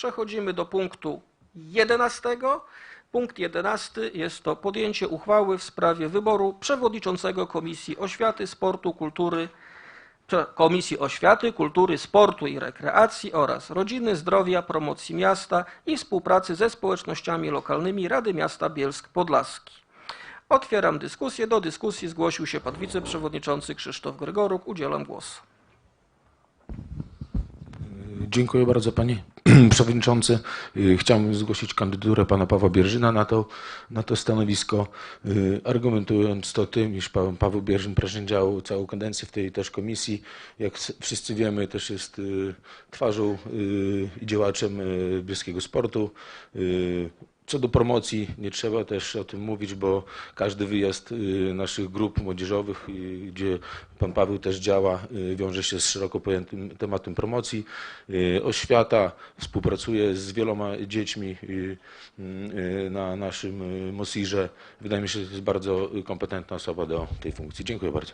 Przechodzimy do punktu 11. Punkt 11 jest to podjęcie uchwały w sprawie wyboru przewodniczącego Komisji Oświaty, Sportu, Kultury, Komisji Oświaty, Kultury, Sportu i Rekreacji oraz Rodziny, Zdrowia, Promocji Miasta i Współpracy ze społecznościami lokalnymi Rady Miasta Bielsk Podlaski. Otwieram dyskusję. Do dyskusji zgłosił się pan wiceprzewodniczący Krzysztof Gregoruk. Udzielam głosu. Dziękuję bardzo panie przewodniczący. Chciałbym zgłosić kandydaturę pana Pawła Bierżyna na to, na to stanowisko, y, argumentując to tym, iż pan Paweł Bierzyn przesiedział całą kadencję w tej też komisji. Jak wszyscy wiemy, też jest y, twarzą y, i działaczem bielskiego sportu. Co do promocji, nie trzeba też o tym mówić, bo każdy wyjazd y, naszych grup młodzieżowych, y, gdzie pan Paweł też działa, y, wiąże się z szeroko pojętym tematem promocji. Oświata współpracuje z wieloma dziećmi na naszym Mosirze. Wydaje mi się, że to jest bardzo kompetentna osoba do tej funkcji. Dziękuję bardzo.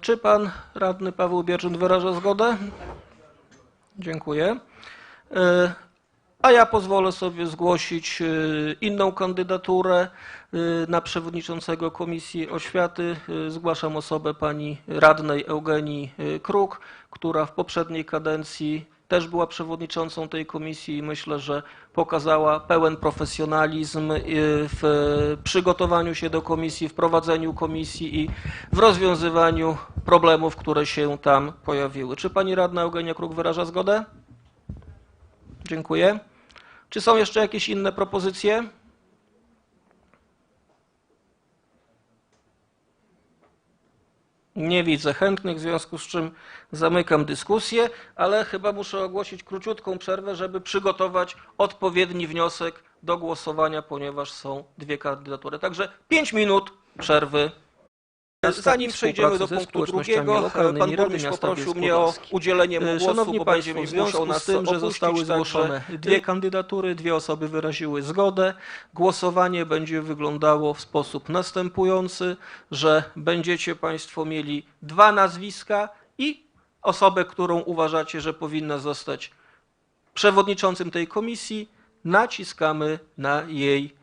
Czy pan radny Paweł Bierzyn wyraża zgodę? Dziękuję. A ja pozwolę sobie zgłosić e, inną kandydaturę e, na przewodniczącego Komisji Oświaty. E, Zgłaszam osobę pani radnej Eugenii Kruk, która w poprzedniej kadencji też była przewodniczącą tej komisji i myślę, że pokazała pełen profesjonalizm w przygotowaniu się do komisji, w prowadzeniu komisji i w rozwiązywaniu problemów, które się tam pojawiły. Czy pani radna Eugenia Kruk wyraża zgodę? Dziękuję. Czy są jeszcze jakieś inne propozycje? Nie widzę chętnych, w związku z czym zamykam dyskusję, ale chyba muszę ogłosić króciutką przerwę, żeby przygotować odpowiedni wniosek do głosowania, ponieważ są dwie kandydatury. Także pięć minut przerwy. Zanim przejdziemy do punktu drugiego, pan burmistrz poprosił mnie o udzielenie mu głosu, Szanowni bo Państwo, będzie w związku nas z tym, że zostały zgłoszone dwie kandydatury, dwie osoby wyraziły zgodę, głosowanie będzie wyglądało w sposób następujący, że będziecie Państwo mieli dwa nazwiska i osobę, którą uważacie, że powinna zostać przewodniczącym tej komisji, naciskamy na jej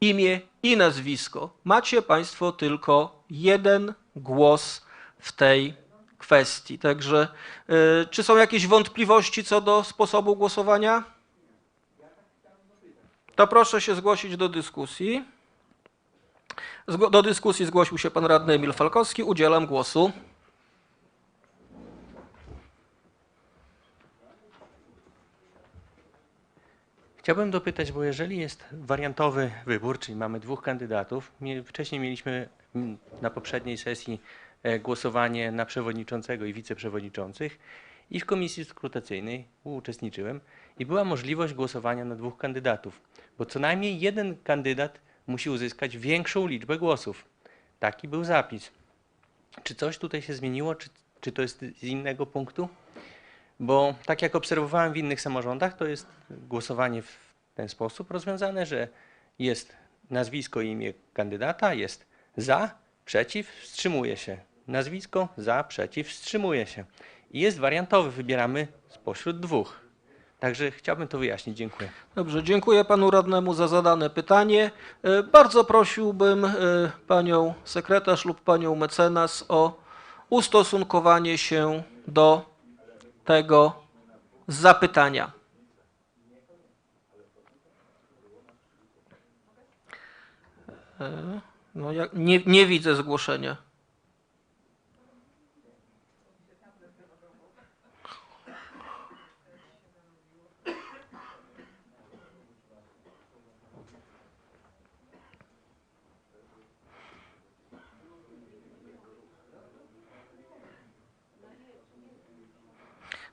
imię i nazwisko. Macie Państwo tylko jeden głos w tej kwestii. Także y, czy są jakieś wątpliwości co do sposobu głosowania? To proszę się zgłosić do dyskusji. Do dyskusji zgłosił się pan radny Emil Falkowski. Udzielam głosu. Chciałbym dopytać, bo jeżeli jest wariantowy wybór, czyli mamy dwóch kandydatów, wcześniej mieliśmy na poprzedniej sesji e, głosowanie na przewodniczącego i wiceprzewodniczących i w komisji skrutacyjnej uczestniczyłem i była możliwość głosowania na dwóch kandydatów, bo co najmniej jeden kandydat musi uzyskać większą liczbę głosów. Taki był zapis. Czy coś tutaj się zmieniło, czy, czy to jest z innego punktu? Bo tak jak obserwowałem w innych samorządach, to jest głosowanie w ten sposób rozwiązane, że jest nazwisko i imię kandydata, jest za, przeciw, wstrzymuje się. Nazwisko, za, przeciw, wstrzymuje się. I jest wariantowy, wybieramy spośród dwóch. Także chciałbym to wyjaśnić. Dziękuję. Dobrze, dziękuję panu radnemu za zadane pytanie. E, Bardzo prosiłbym e, panią sekretarz lub panią mecenas o ustosunkowanie się do tego zapytania. E, No, ja nie, nie widzę zgłoszenia.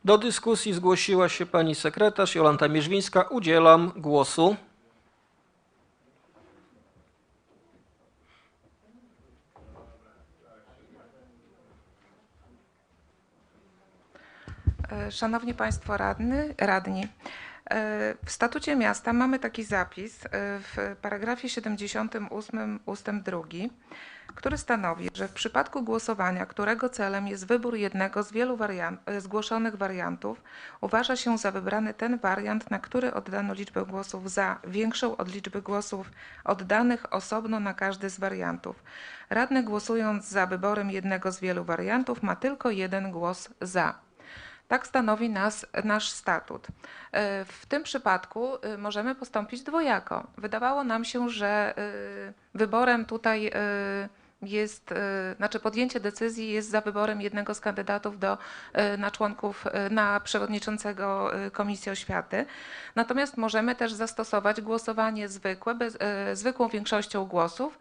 Do dyskusji zgłosiła się pani sekretarz Jolanta Mierzwińska. Udzielam głosu. E, Szanowni Państwo radny, radni, E, W statucie miasta mamy taki zapis e, w paragrafie 78 ustęp 2, który stanowi, że w przypadku głosowania, którego celem jest wybór jednego z wielu wariant, e, zgłoszonych wariantów, uważa się za wybrany ten wariant, na który oddano liczbę głosów za większą od liczby głosów oddanych osobno na każdy z wariantów. Radny głosując za wyborem jednego z wielu wariantów ma tylko jeden głos za. Tak stanowi nas, nasz statut. E, W tym przypadku y, możemy postąpić dwojako. Wydawało nam się, że y, wyborem tutaj jest, znaczy podjęcie decyzji jest za wyborem jednego z kandydatów do, na członków, na przewodniczącego Komisji Oświaty. Natomiast możemy też zastosować głosowanie zwykłe, bez, zwykłą większością głosów,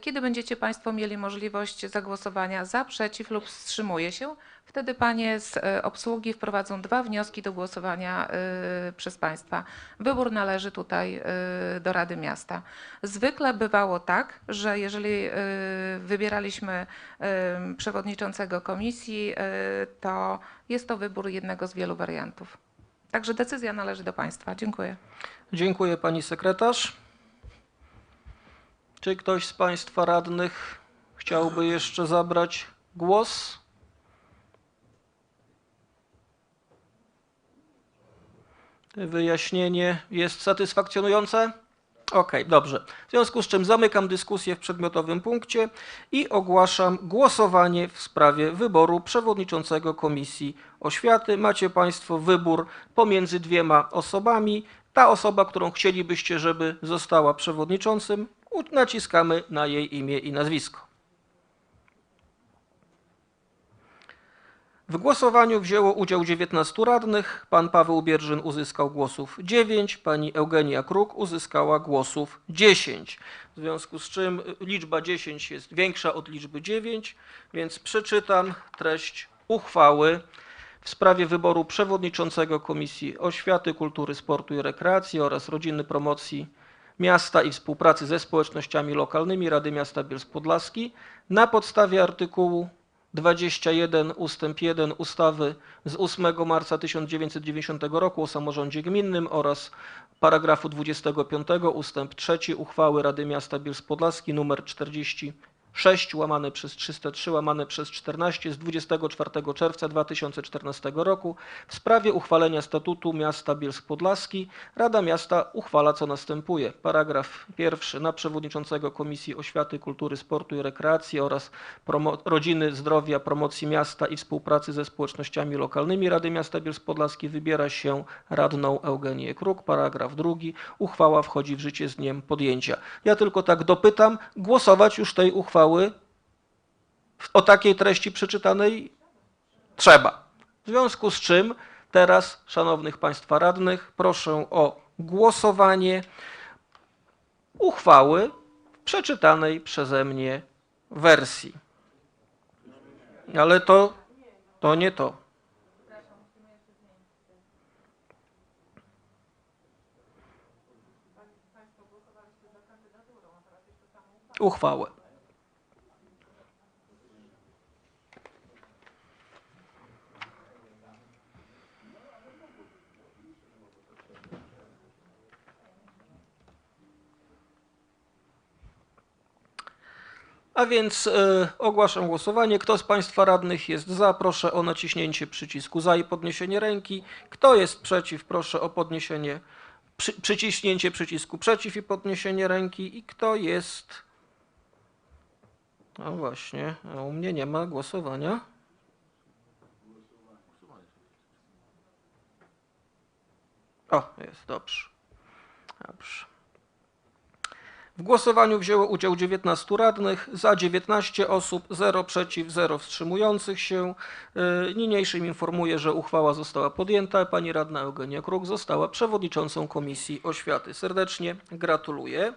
kiedy będziecie Państwo mieli możliwość zagłosowania za, przeciw lub wstrzymuje się. Wtedy panie z e, obsługi wprowadzą dwa wnioski do głosowania e, przez państwa. Wybór należy tutaj e, do Rady Miasta. Zwykle bywało tak, że jeżeli wybieraliśmy przewodniczącego komisji, to jest to wybór jednego z wielu wariantów. Także decyzja należy do państwa. Dziękuję. Dziękuję pani sekretarz. Czy ktoś z państwa radnych chciałby jeszcze zabrać głos? Wyjaśnienie jest satysfakcjonujące? Okej, dobrze. W związku z czym zamykam dyskusję w przedmiotowym punkcie i ogłaszam głosowanie w sprawie wyboru przewodniczącego Komisji Oświaty. Macie Państwo wybór pomiędzy dwiema osobami. Ta osoba, którą chcielibyście, żeby została przewodniczącym, naciskamy na jej imię i nazwisko. W głosowaniu wzięło udział 19 radnych. Pan Paweł Bierżyn uzyskał głosów 9, pani Eugenia Kruk uzyskała głosów 10. W związku z czym y, liczba 10 jest większa od liczby 9, więc przeczytam treść uchwały w sprawie wyboru przewodniczącego Komisji Oświaty, Kultury, Sportu i Rekreacji oraz Rodziny Promocji Miasta i Współpracy ze społecznościami lokalnymi Rady Miasta Bielsk Podlaski na podstawie artykułu 21 ustęp 1 ustawy z 8 marca 1990 roku o samorządzie gminnym oraz paragrafu 25 ustęp 3 uchwały Rady Miasta Bielsk Podlaski nr 46 łamane przez 303 łamane przez 14 z 24 czerwca 2014 roku w sprawie uchwalenia statutu miasta Bielsk Podlaski Rada Miasta uchwala co następuje. Paragraf pierwszy na przewodniczącego Komisji Oświaty, Kultury, Sportu i Rekreacji oraz Rodziny, Zdrowia, Promocji Miasta i Współpracy ze społecznościami lokalnymi Rady Miasta Bielsk Podlaski wybiera się radną Eugenię Kruk. Paragraf drugi. Uchwała wchodzi w życie z dniem podjęcia. Ja tylko tak dopytam, głosować już tej uchwały w- o takiej treści przeczytanej trzeba. W związku z czym teraz, szanownych państwa radnych, proszę o głosowanie uchwały przeczytanej przeze mnie wersji. Ale to, to nie to. Uchwałę. A więc e, ogłaszam głosowanie. Kto z Państwa radnych jest za, proszę o naciśnięcie przycisku za i podniesienie ręki. Kto jest przeciw, proszę o podniesienie, przy, przyciśnięcie przycisku przeciw i podniesienie ręki. I kto jest. No właśnie, a u mnie nie ma głosowania. O, jest, dobrze. W głosowaniu wzięło udział 19 radnych, za 19 osób, 0 przeciw, 0 wstrzymujących się. Yy, Niniejszym informuję, że uchwała została podjęta. Pani radna Eugenia Kruk została przewodniczącą Komisji Oświaty. Serdecznie gratuluję.